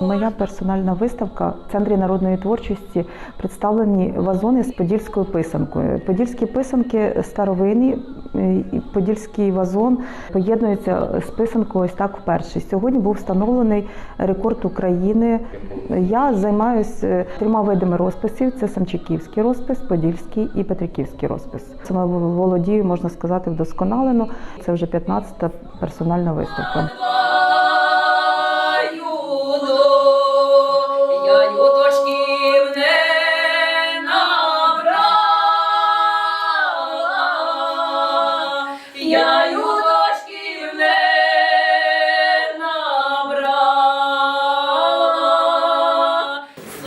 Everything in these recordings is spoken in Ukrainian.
Моя персональна виставка в центрі народної творчості представлені вазони з подільською писанкою. Подільські писанки старовинні, е, подільський вазон поєднується з писанкою ось так вперше. Сьогодні був встановлений рекорд України. Я займаюся трьома видами розписів: це Самчиківський розпис, Подільський і Петриківський розпис. Саме володію, можна сказати, вдосконалено. Це вже 15-та персональна виставка.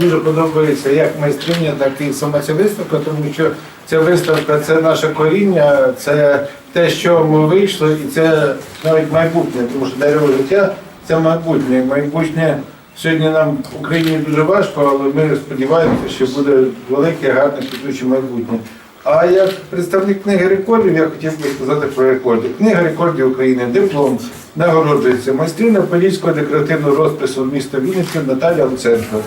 Дуже подобається як майстриня, так і сама ця виставка, тому що ця виставка це наше коріння, це те, що ми вийшли, і це навіть майбутнє, тому що дерево життя це майбутнє. Майбутнє сьогодні нам в Україні дуже важко, але ми сподіваємося, що буде велике, гарне, квітуче майбутнє. А як представник книги рекордів, я хотів би сказати про рекорди. Книга рекордів України, диплом нагороджується майстриня Подільського декоративного розпису міста Вінниця Наталя Луценко.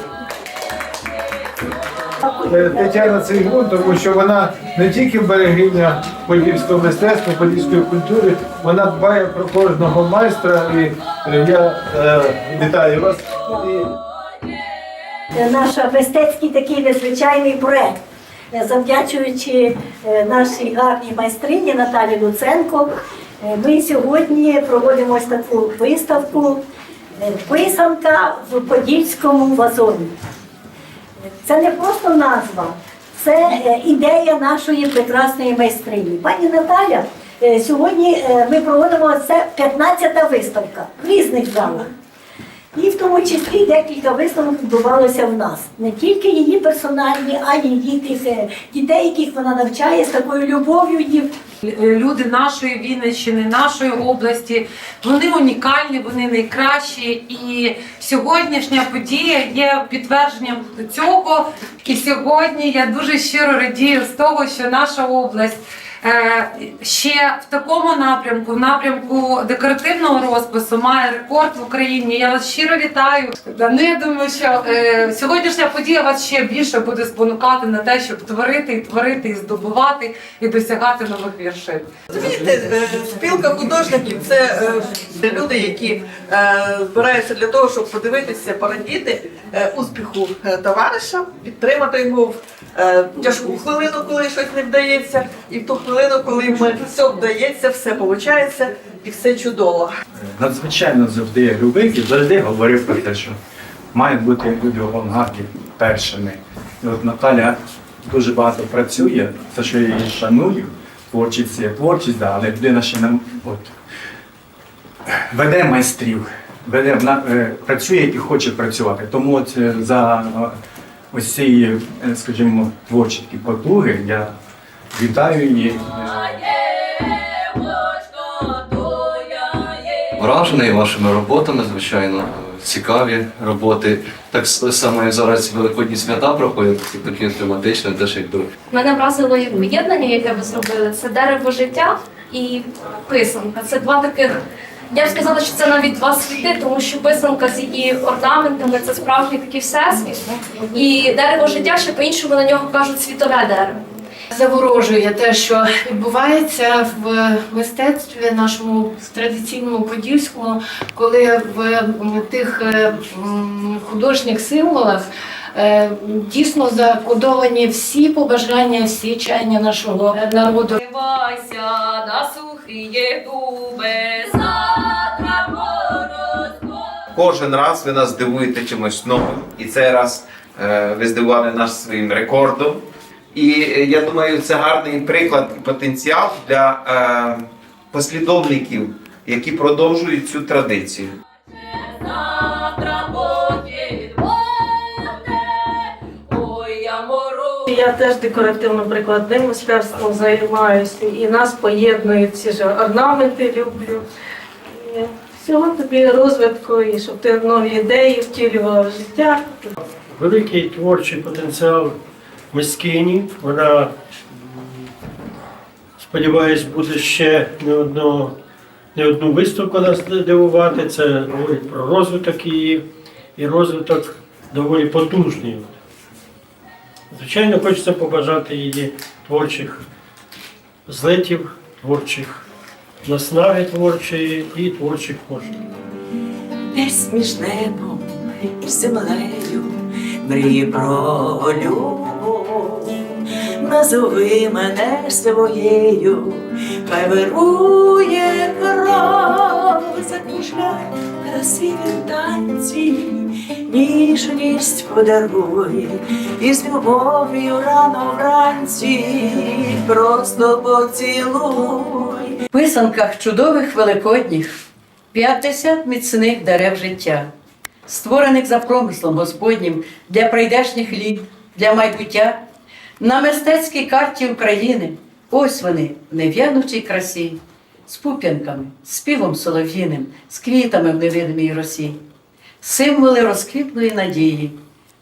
Тетяна Цейгун, тому що вона не тільки берегиня подільського мистецтва, подільської культури, вона дбає про кожного майстра. І е, я е, вітаю вас. Наш мистецький такий незвичайний проект. Е, Завдячуючи е, нашій гарній майстрині Наталі Луценко, ми сьогодні проводимо ось таку виставку Писанка в Подільському вазоні. Це не просто назва, це е, ідея нашої прекрасної майстрині. Пані Наталя, е, сьогодні е, ми проводимо це 15-та виставка в різних залах. І в тому числі декілька виставок відбувалося в нас. Не тільки її персональні, а й її тих е, дітей, яких вона навчає з такою любов'ю їм. Люди нашої Вінниччини, нашої області, вони унікальні, вони найкращі. І сьогоднішня подія є підтвердженням цього. І сьогодні я дуже щиро радію з того, що наша область. Е, Ще в такому напрямку, в напрямку декоративного розпису, має рекорд в Україні. Я вас щиро вітаю. Ну, я думаю, що е, сьогоднішня подія вас ще більше буде спонукати на те, щоб творити і творити, і здобувати, і досягати нових віршин. Розумієте, е, спілка художників це е, люди, які е, збираються для того, щоб подивитися, порадіти е, успіху е, товариша, підтримати його в тяжку хвилину, коли щось не вдається, і в ту хвилину, коли ми все вдається, все виходить і все чудово. надзвичайно завжди любив і завжди говорив про те, що мають бути люди в авангарді першими. І от Наталя дуже багато працює, за що я її шаную. Творчість є творчість, да, але людина ще не от, веде майстрів, веде, вона, е, працює і хоче працювати. Тому от е, за е, ось цієї, е, скажімо, творчі такі потуги я вітаю її. Вражений вашими роботами, звичайно, цікаві роботи. Так само як зараз великодні свята проходять, такі тематичні, теж якби Мене вразило і поєднання, яке ви зробили. Це дерево життя і писанка. Це два таких. Я б сказала, що це навіть два світи, тому що писанка з її орнаментами це справжній такий всесвіт. І дерево життя ще по-іншому на нього кажуть світове дерево. заворожує те, що відбувається в мистецтві нашому традиційному подільському, коли в тих е, художніх символах е, дійсно закодовані всі побажання, всі чання нашого народу. Співайся Кожен раз ви нас здивуєте чимось новим. І цей раз е, ви здивували нас своїм рекордом. І е, я думаю, це гарний приклад і потенціал для е, послідовників, які продовжують цю традицію. Я теж декоративно-прикладним мистецтвом займаюся, і нас поєднують ці ж орнаменти люблю. Всього тобі розвитку, і щоб ти нові ідеї втілювала в життя. великий творчий потенціал мискині. Вона, сподіваюсь, буде ще не одну, не одну виставку нас дивувати. Це говорить про розвиток її. і розвиток доволі потужний. Звичайно, хочеться побажати її творчих злетів, творчих наснаги творчої і творчих коштів. Десь між небом і землею мрії про любов. Назови мене своєю, хай вирує гроза шлях красиві танці, ніжність подаруй, і з любов'ю рано вранці просто поцілуй. В писанках чудових великодніх 50 міцних дерев життя, створених за промислом Господнім для прийдешніх літ, для майбуття, на мистецькій карті України. Ось вони в нев'янучій красі, з пуп'янками, співом солов'їним, з квітами в невидимій росі, символи розквітлої надії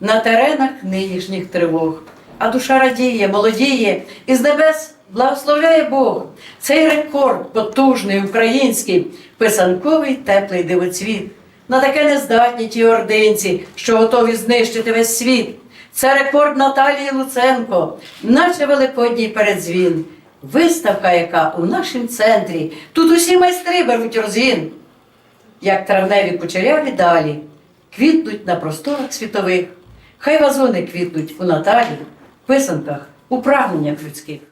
на теренах нинішніх тривог. А душа радіє, молодіє, і з небес благословляє Бог. Цей рекорд потужний український, писанковий теплий дивоцвіт. На таке не здатні ті ординці, що готові знищити весь світ. Це рекорд Наталії Луценко, наче великодній передзвін. Виставка, яка у нашому центрі. Тут усі майстри беруть розгін. Як травневі кучеряві далі, квітнуть на просторах світових. Хай вазони квітнуть у Наталі, в писанках, у прагненнях людських.